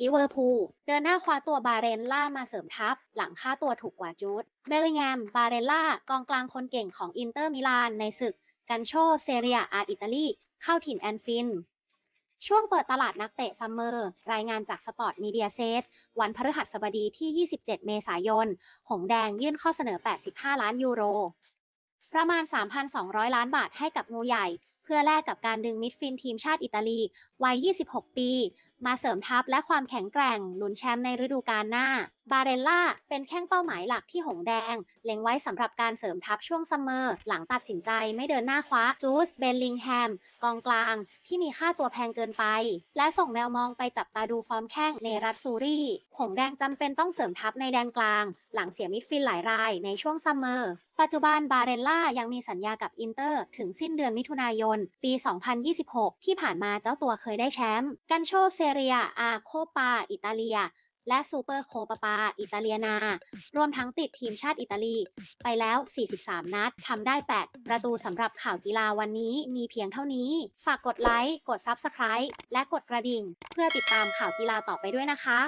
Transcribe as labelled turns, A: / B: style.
A: ลิเวอร์พูลเดินหน้าคว้าตัวบาเรนล่ามาเสริมทัพ หลังค่าตัวถูกกว่าจูดเบลลิงแฮมบาเรนล่ากองกลางคนเก่งของอินเตอร์มิลานในศึกกันโชเซเรียอาอิตาลี เข้าถิ่นแอนฟิน ช่วงเปิดตลาดนักเตะซัมเมอร์ รายงานจากสปอร์ตมีเดียเซตวันพฤหัสบดีที่ 27 เมษายน หงแดงยื่นข้อเสนอ 85 ล้านยูโร ประมาณ 3,200 ล้านบาทให้กับงูใหญ่ เพื่อแลกกับการดึงมิดฟินทีมชาติอิตาลีวัย 26 ปีมาเสริมทัพและความแข็งแกร่งลุ้นแชมป์ในฤดูกาลหน้า บาเรลล่าเป็นแข้งเป้าหมายหลักที่หงแดง เล็งไว้สำหรับการเสริมทัพช่วงซัมเมอร์ หลังตัดสินใจไม่เดินหน้าคว้าจูสเบลลิงแฮม กองกลางที่มีค่าตัวแพงเกินไป และส่งแมวมองไปจับตาดูฟอร์มแข้งในรัฐซูรีหงแดงจำเป็นต้องเสริมทัพในแดนกลาง หลังเสียมิดฟิลหลายรายในช่วงซัมเมอร์ปัจจุบันบาเรลล่ายังมีสัญญากับอินเตอร์ถึงสิ้นเดือนมิถุนายน ปี 2026 ที่ผ่านมาเจ้าตัวเคยได้แชมป์กันโชเซเรียอาโคปา อิตาเลีย และซูเปอร์โคปาปา อิตาเลียนา รวมทั้งติดทีมชาติอิตาลี ไปแล้ว 43 นัดทำได้ 8 ประตูสำหรับข่าวกีฬาวันนี้มีเพียงเท่านี้ ฝากกดไลค์ กด Subscribe และกดกระดิ่ง เพื่อติดตามข่าวกีฬาต่อไปด้วยนะคะ